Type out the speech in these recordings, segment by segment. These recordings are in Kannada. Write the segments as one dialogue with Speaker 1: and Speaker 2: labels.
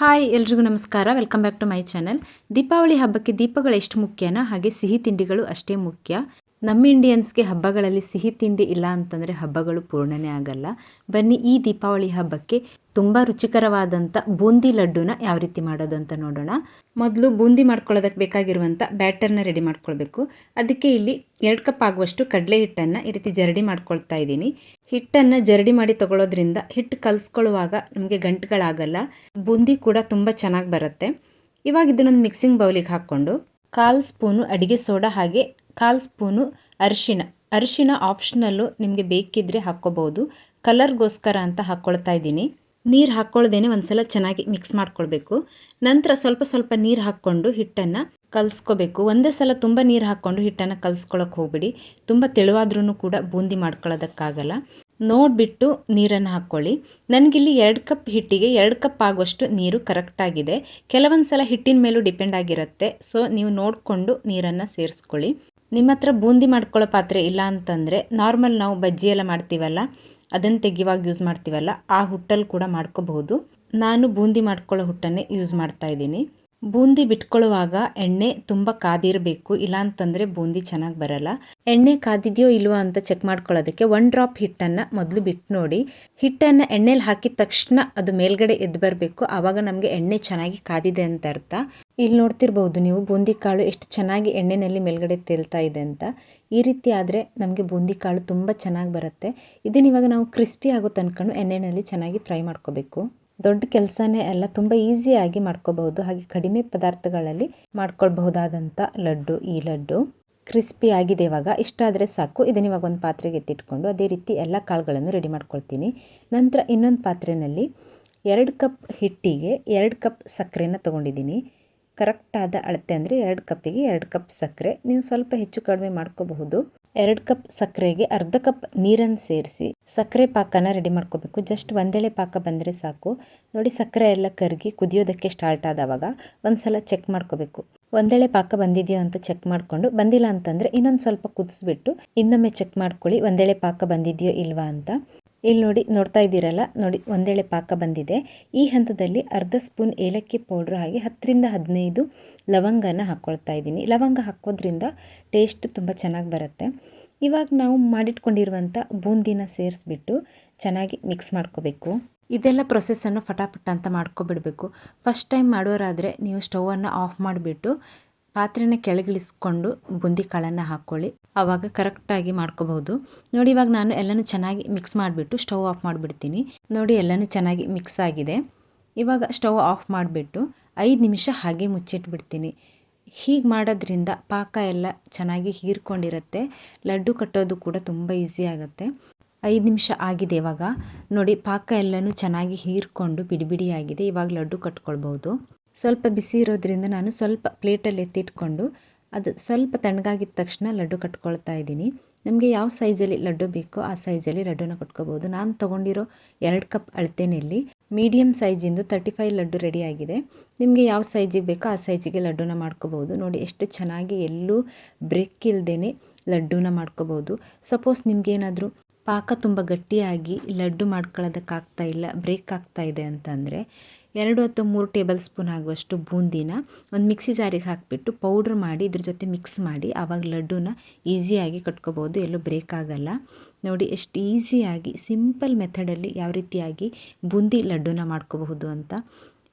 Speaker 1: ಹಾಯ್, ಎಲ್ರಿಗೂ ನಮಸ್ಕಾರ. Welcome back to my channel. Deepavali ಹಬ್ಬಕ್ಕೆ ದೀಪಗಳು ಎಷ್ಟು ಮುಖ್ಯನ ಹಾಗೆ ಸಿಹಿ ತಿಂಡಿಗಳು ಅಷ್ಟೇ ಮುಖ್ಯ. ನಮ್ಮ ಇಂಡಿಯನ್ಸ್ಗೆ ಹಬ್ಬಗಳಲ್ಲಿ ಸಿಹಿ ತಿಂಡಿ ಇಲ್ಲ ಅಂತಂದರೆ ಹಬ್ಬಗಳು ಪೂರ್ಣನೇ ಆಗಲ್ಲ. ಬನ್ನಿ ಈ ದೀಪಾವಳಿ ಹಬ್ಬಕ್ಕೆ ತುಂಬ ರುಚಿಕರವಾದಂಥ ಬೂಂದಿ ಲಡ್ಡುನ ಯಾವ ರೀತಿ ಮಾಡೋದು ಅಂತ ನೋಡೋಣ. ಮೊದಲು ಬೂಂದಿ ಮಾಡ್ಕೊಳ್ಳೋದಕ್ಕೆ ಬೇಕಾಗಿರುವಂಥ ಬ್ಯಾಟರ್ನ ರೆಡಿ ಮಾಡ್ಕೊಳ್ಬೇಕು. ಅದಕ್ಕೆ ಇಲ್ಲಿ ಎರಡು ಕಪ್ ಆಗುವಷ್ಟು ಕಡಲೆ ಹಿಟ್ಟನ್ನು ಈ ರೀತಿ ಜರಡಿ ಮಾಡ್ಕೊಳ್ತಾ ಇದ್ದೀನಿ. ಹಿಟ್ಟನ್ನು ಜರಡಿ ಮಾಡಿ ತಗೊಳ್ಳೋದ್ರಿಂದ ಹಿಟ್ಟು ಕಲಿಸ್ಕೊಳ್ಳುವಾಗ ನಮಗೆ ಗಂಟುಗಳಾಗಲ್ಲ. ಬೂಂದಿ ಕೂಡ ತುಂಬ ಚೆನ್ನಾಗಿ ಬರುತ್ತೆ. ಇವಾಗ ಇದನ್ನೊಂದು ಮಿಕ್ಸಿಂಗ್ ಬೌಲಿಗೆ ಹಾಕ್ಕೊಂಡು ಕಾಲು ಸ್ಪೂನು ಅಡಿಗೆ ಸೋಡಾ ಹಾಗೆ ಕಾಲು ಸ್ಪೂನು ಅರಿಶಿನ. ಅರಿಶಿನ ಆಪ್ಷನಲ್ಲು ನಿಮಗೆ ಬೇಕಿದ್ದರೆ ಹಾಕ್ಕೋಬೋದು. ಕಲರ್ಗೋಸ್ಕರ ಅಂತ ಹಾಕ್ಕೊಳ್ತಾ ಇದ್ದೀನಿ. ನೀರು ಹಾಕ್ಕೊಳ್ದೇನೆ ಒಂದ್ಸಲ ಚೆನ್ನಾಗಿ ಮಿಕ್ಸ್ ಮಾಡ್ಕೊಳ್ಬೇಕು. ನಂತರ ಸ್ವಲ್ಪ ಸ್ವಲ್ಪ ನೀರು ಹಾಕ್ಕೊಂಡು ಹಿಟ್ಟನ್ನು ಕಲಿಸ್ಕೋಬೇಕು. ಒಂದೇ ಸಲ ತುಂಬ ನೀರು ಹಾಕ್ಕೊಂಡು ಹಿಟ್ಟನ್ನು ಕಲಿಸ್ಕೊಳಕ್ಕೆ ಹೋಗ್ಬಿಡಿ. ತುಂಬ ತೆಳುವಾದ್ರೂ ಕೂಡ ಬೂಂದಿ ಮಾಡ್ಕೊಳ್ಳೋದಕ್ಕಾಗಲ್ಲ. ನೋಡಿಬಿಟ್ಟು ನೀರನ್ನು ಹಾಕ್ಕೊಳ್ಳಿ. ನನಗಿಲ್ಲಿ ಎರಡು ಕಪ್ ಹಿಟ್ಟಿಗೆ ಎರಡು ಕಪ್ ಆಗುವಷ್ಟು ನೀರು ಕರೆಕ್ಟಾಗಿದೆ ಕೆಲವೊಂದು ಸಲ ಹಿಟ್ಟಿನ ಮೇಲೂ ಡಿಪೆಂಡ್ ಆಗಿರುತ್ತೆ. ಸೊ ನೀವು ನೋಡಿಕೊಂಡು ನೀರನ್ನು ಸೇರಿಸ್ಕೊಳ್ಳಿ. ನಿಮ್ಮ ಹತ್ರ ಬೂಂದಿ ಮಾಡ್ಕೊಳ್ಳೋ ಪಾತ್ರೆ ಇಲ್ಲ ಅಂತಂದರೆ ನಾರ್ಮಲ್ ನಾವು ಬಜ್ಜಿ ಎಲ್ಲ ಮಾಡ್ತೀವಲ್ಲ, ಅದನ್ನು ತೆಗಿವಾಗ ಯೂಸ್ ಮಾಡ್ತೀವಲ್ಲ, ಆ ಹುಟ್ಟಲ್ಲಿ ಕೂಡ ಮಾಡ್ಕೋಬಹುದು. ನಾನು ಬೂಂದಿ ಮಾಡ್ಕೊಳ್ಳೋ ಹುಟ್ಟನ್ನೇ ಯೂಸ್ ಮಾಡ್ತಾ ಇದ್ದೀನಿ. ಬೂಂದಿ ಬಿಟ್ಕೊಳ್ಳುವಾಗ ಎಣ್ಣೆ ತುಂಬ ಕಾದಿರಬೇಕು, ಇಲ್ಲ ಅಂತಂದರೆ ಬೂಂದಿ ಚೆನ್ನಾಗಿ ಬರಲ್ಲ. ಎಣ್ಣೆ ಕಾದಿದೆಯೋ ಇಲ್ವೋ ಅಂತ ಚೆಕ್ ಮಾಡ್ಕೊಳ್ಳೋದಕ್ಕೆ ಒನ್ ಡ್ರಾಪ್ ಹಿಟ್ಟನ್ನು ಮೊದಲು ಬಿಟ್ಟು ನೋಡಿ ಹಿಟ್ಟನ್ನು ಎಣ್ಣೆಲಿ ಹಾಕಿದ ತಕ್ಷಣ ಅದು ಮೇಲ್ಗಡೆ ಎದ್ದು ಬರಬೇಕು, ಆವಾಗ ನಮಗೆ ಎಣ್ಣೆ ಚೆನ್ನಾಗಿ ಕಾದಿದೆ ಅಂತ ಅರ್ಥ. ಇಲ್ಲಿ ನೋಡ್ತಿರ್ಬೋದು ನೀವು ಬೂಂದಿ ಕಾಳು ಎಷ್ಟು ಚೆನ್ನಾಗಿ ಎಣ್ಣೆಯಲ್ಲಿ ಮೇಲ್ಗಡೆ ತೇಲ್ತಾ ಇದೆ ಅಂತ. ಈ ರೀತಿ ಆದರೆ ನಮಗೆ ಬೂಂದಿ ಕಾಳು ತುಂಬ ಚೆನ್ನಾಗಿ ಬರುತ್ತೆ. ಇದನ್ನು ಇವಾಗ ನಾವು ಕ್ರಿಸ್ಪಿ ಆಗೋ ತನಕ ಎಣ್ಣೆಯಲ್ಲಿ ಚೆನ್ನಾಗಿ ಫ್ರೈ ಮಾಡ್ಕೋಬೇಕು. ದೊಡ್ಡ ಕೆಲಸನೇ ಎಲ್ಲ ತುಂಬ ಈಸಿಯಾಗಿ ಮಾಡ್ಕೋಬಹುದು. ಹಾಗೆ ಕಡಿಮೆ ಪದಾರ್ಥಗಳಲ್ಲಿ ಮಾಡ್ಕೊಳ್ಬಹುದಾದಂಥ ಲಡ್ಡು, ಈ ಲಡ್ಡು ಕ್ರಿಸ್ಪಿ ಆಗಿದೆ ಇವಾಗ. ಇಷ್ಟಾದರೆ ಸಾಕು. ಇದನ್ನ ಇವಾಗ ಒಂದು ಪಾತ್ರೆಗೆ ಎತ್ತಿಟ್ಕೊಂಡು ಅದೇ ರೀತಿ ಎಲ್ಲ ಕಾಳುಗಳನ್ನು ರೆಡಿ ಮಾಡ್ಕೊಳ್ತೀನಿ. ನಂತರ ಇನ್ನೊಂದು ಪಾತ್ರೆಯಲ್ಲಿ ಎರಡು ಕಪ್ ಹಿಟ್ಟಿಗೆ ಎರಡು ಕಪ್ ಸಕ್ಕರೆನ ತೊಗೊಂಡಿದ್ದೀನಿ. ಕರೆಕ್ಟಾದ ಅಳತೆ ಅಂದರೆ ಎರಡು ಕಪ್ಪಿಗೆ ಎರಡು ಕಪ್ ಸಕ್ಕರೆ. ನೀವು ಸ್ವಲ್ಪ ಹೆಚ್ಚು ಕಡಿಮೆ ಮಾಡ್ಕೋಬಹುದು. ಎರಡು ಕಪ್ ಸಕ್ಕರೆಗೆ ಅರ್ಧ ಕಪ್ ನೀರನ್ನು ಸೇರಿಸಿ ಸಕ್ಕರೆ ಪಾಕನ ರೆಡಿ ಮಾಡ್ಕೋಬೇಕು. ಜಸ್ಟ್ ಒಂದೆಳೆ ಪಾಕ ಬಂದರೆ ಸಾಕು. ನೋಡಿ, ಸಕ್ಕರೆ ಎಲ್ಲ ಕರಗಿ ಕುದಿಯೋದಕ್ಕೆ ಸ್ಟಾರ್ಟ್ ಆದವಾಗ ಒಂದ್ಸಲ ಚೆಕ್ ಮಾಡ್ಕೋಬೇಕು. ಒಂದೆಳೆ ಪಾಕ ಬಂದಿದೆಯೋ ಅಂತ ಚೆಕ್ ಮಾಡಿಕೊಂಡು, ಬಂದಿಲ್ಲ ಅಂತಂದರೆ ಇನ್ನೊಂದು ಸ್ವಲ್ಪ ಕುದಿಸ್ಬಿಟ್ಟು ಇನ್ನೊಮ್ಮೆ ಚೆಕ್ ಮಾಡ್ಕೊಳ್ಳಿ ಒಂದೆಳೆ ಪಾಕ ಬಂದಿದೆಯೋ ಇಲ್ವಾ ಅಂತ. ಇಲ್ಲಿ ನೋಡಿ, ನೋಡ್ತಾ ಇದ್ದೀರಲ್ಲ? ನೋಡಿ, ಒಂದೇಳೆ ಪಾಕ ಬಂದಿದೆ. ಈ ಹಂತದಲ್ಲಿ ಅರ್ಧ ಸ್ಪೂನ್ ಏಲಕ್ಕಿ ಪೌಡ್ರ್ ಹಾಗೆ ಹತ್ತರಿಂದ ಹದಿನೈದು ಲವಂಗನ ಹಾಕ್ಕೊಳ್ತಾ ಇದ್ದೀನಿ. ಲವಂಗ ಹಾಕೋದ್ರಿಂದ ಟೇಸ್ಟ್ ತುಂಬ ಚೆನ್ನಾಗಿ ಬರುತ್ತೆ. ಇವಾಗ ನಾವು ಮಾಡಿಟ್ಕೊಂಡಿರುವಂಥ ಬೂಂದಿನ ಸೇರಿಸ್ಬಿಟ್ಟು ಚೆನ್ನಾಗಿ ಮಿಕ್ಸ್ ಮಾಡ್ಕೋಬೇಕು. ಇದೆಲ್ಲ ಪ್ರೊಸೆಸನ್ನು ಫಟಾಫಟ ಅಂತ ಮಾಡ್ಕೊಬಿಡಬೇಕು. ಫಸ್ಟ್ ಟೈಮ್ ಮಾಡೋರಾದರೆ ನೀವು ಸ್ಟವನ್ನು ಆಫ್ ಮಾಡಿಬಿಟ್ಟು ಪಾತ್ರೆನ ಕೆಳಗಿಳಿಸ್ಕೊಂಡು ಬುಂದಿ ಕಾಳನ್ನು ಹಾಕ್ಕೊಳ್ಳಿ ಆವಾಗ ಕರೆಕ್ಟಾಗಿ ಮಾಡ್ಕೋಬಹುದು. ನೋಡಿ ಇವಾಗ ನಾನು ಎಲ್ಲನೂ ಚೆನ್ನಾಗಿ ಮಿಕ್ಸ್ ಮಾಡಿಬಿಟ್ಟು ಸ್ಟವ್ ಆಫ್ ಮಾಡಿಬಿಡ್ತೀನಿ. ನೋಡಿ ಎಲ್ಲನೂ ಚೆನ್ನಾಗಿ ಮಿಕ್ಸ್ ಆಗಿದೆ. ಇವಾಗ ಸ್ಟವ್ ಆಫ್ ಮಾಡಿಬಿಟ್ಟು ಐದು ನಿಮಿಷ ಹಾಗೆ ಮುಚ್ಚಿಟ್ಬಿಡ್ತೀನಿ. ಹೀಗೆ ಮಾಡೋದ್ರಿಂದ ಪಾಕ ಎಲ್ಲ ಚೆನ್ನಾಗಿ ಹೀರ್ಕೊಂಡಿರುತ್ತೆ. ಲಡ್ಡು ಕಟ್ಟೋದು ಕೂಡ ತುಂಬ ಈಸಿ ಆಗುತ್ತೆ. ಐದು ನಿಮಿಷ ಆಗಿದೆ ಇವಾಗ. ನೋಡಿ ಪಾಕ ಎಲ್ಲನೂ ಚೆನ್ನಾಗಿ ಹೀರ್ಕೊಂಡು ಬಿಡಿ ಬಿಡಿಯಾಗಿದೆ ಇವಾಗ ಲಡ್ಡು ಕಟ್ಕೊಳ್ಬೋದು ಸ್ವಲ್ಪ ಬಿಸಿ ಇರೋದ್ರಿಂದ ನಾನು ಸ್ವಲ್ಪ ಪ್ಲೇಟಲ್ಲಿ ಎತ್ತಿಟ್ಕೊಂಡು ಅದು ಸ್ವಲ್ಪ ತಣ್ಣಗಾಗಿದ್ದ ತಕ್ಷಣ ಲಡ್ಡು ಕಟ್ಕೊಳ್ತಾ ಇದ್ದೀನಿ. ನಮಗೆ ಯಾವ ಸೈಜಲ್ಲಿ ಲಡ್ಡು ಬೇಕೋ ಆ ಸೈಜಲ್ಲಿ ಲಡ್ಡುನ ಕಟ್ಕೋಬೋದು. ನಾನು ತೊಗೊಂಡಿರೋ ಎರಡು ಕಪ್ ಅಳತೆನಲ್ಲಿ ಮೀಡಿಯಮ್ ಸೈಜಿಂದು ತರ್ಟಿ ಫೈವ್ ಲಡ್ಡು ರೆಡಿಯಾಗಿದೆ ನಿಮಗೆ ಯಾವ ಸೈಜಿಗೆ ಬೇಕೋ ಆ ಸೈಜಿಗೆ ಲಡ್ಡುನ ಮಾಡ್ಕೋಬೋದು. ನೋಡಿ, ಎಷ್ಟು ಚೆನ್ನಾಗಿ ಎಲ್ಲೂ ಬ್ರೇಕ್ ಇಲ್ಲದೇ ಲಡ್ಡುನ ಮಾಡ್ಕೋಬೋದು. ಸಪೋಸ್ ನಿಮಗೇನಾದರೂ ಪಾಕ ತುಂಬ ಗಟ್ಟಿಯಾಗಿ ಲಡ್ಡು ಮಾಡ್ಕೊಳ್ಳೋದಕ್ಕಾಗ್ತಾ ಇಲ್ಲ ಬ್ರೇಕ್ ಆಗ್ತಾ ಇದೆ ಅಂತಂದರೆ ಎರಡು ಅಥವಾ ಮೂರು ಟೇಬಲ್ ಸ್ಪೂನ್ ಆಗುವಷ್ಟು ಬೂಂದಿನ ಒಂದು ಮಿಕ್ಸಿ ಜಾರಿಗೆ ಹಾಕಿಬಿಟ್ಟು ಪೌಡ್ರ್ ಮಾಡಿ ಇದ್ರ ಜೊತೆ ಮಿಕ್ಸ್ ಮಾಡಿ ಆವಾಗ ಲಡ್ಡುನ ಈಸಿಯಾಗಿ ಕಟ್ಕೋಬೋದು, ಎಲ್ಲೂ ಬ್ರೇಕ್ ಆಗಲ್ಲ. ನೋಡಿ ಎಷ್ಟು ಈಸಿಯಾಗಿ ಸಿಂಪಲ್ ಮೆಥಡಲ್ಲಿ ಯಾವ ರೀತಿಯಾಗಿ ಬೂಂದಿ ಲಡ್ಡುನ ಮಾಡ್ಕೋಬಹುದು ಅಂತ.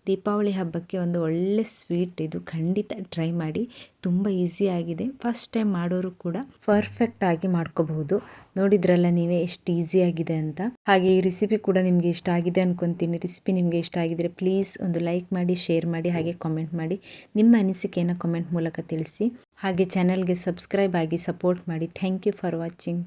Speaker 1: ದೀಪಾವಳಿ ಹಬ್ಬಕ್ಕೆ ಒಂದು ಒಳ್ಳೆ ಸ್ವೀಟ್ ಇದು. ಖಂಡಿತ ಟ್ರೈ ಮಾಡಿ. ತುಂಬ ಈಸಿಯಾಗಿದೆ ಫಸ್ಟ್ ಟೈಮ್ ಮಾಡೋರು ಕೂಡ ಪರ್ಫೆಕ್ಟ್ ಆಗಿ ಮಾಡ್ಕೋಬಹುದು. ನೋಡಿದ್ರಲ್ಲ ನೀವೇ ಎಷ್ಟು ಈಸಿಯಾಗಿದೆ ಅಂತ. ಹಾಗೆ ಈ ರೆಸಿಪಿ ಕೂಡ ನಿಮಗೆ ಇಷ್ಟ ಆಗಿದೆ ಅನ್ಕೊಂತೀನಿ. ರೆಸಿಪಿ ನಿಮಗೆ ಇಷ್ಟ ಆಗಿದ್ರೆ ಪ್ಲೀಸ್ ಒಂದು ಲೈಕ್ ಮಾಡಿ, ಶೇರ್ ಮಾಡಿ, ಹಾಗೆ ಕಾಮೆಂಟ್ ಮಾಡಿ. ನಿಮ್ಮ ಅನಿಸಿಕೆಯನ್ನು ಕಾಮೆಂಟ್ ಮೂಲಕ ತಿಳಿಸಿ. ಹಾಗೆ ಚಾನಲ್ಗೆ ಸಬ್ಸ್ಕ್ರೈಬ್ ಆಗಿ ಸಪೋರ್ಟ್ ಮಾಡಿ. Thank you for watching.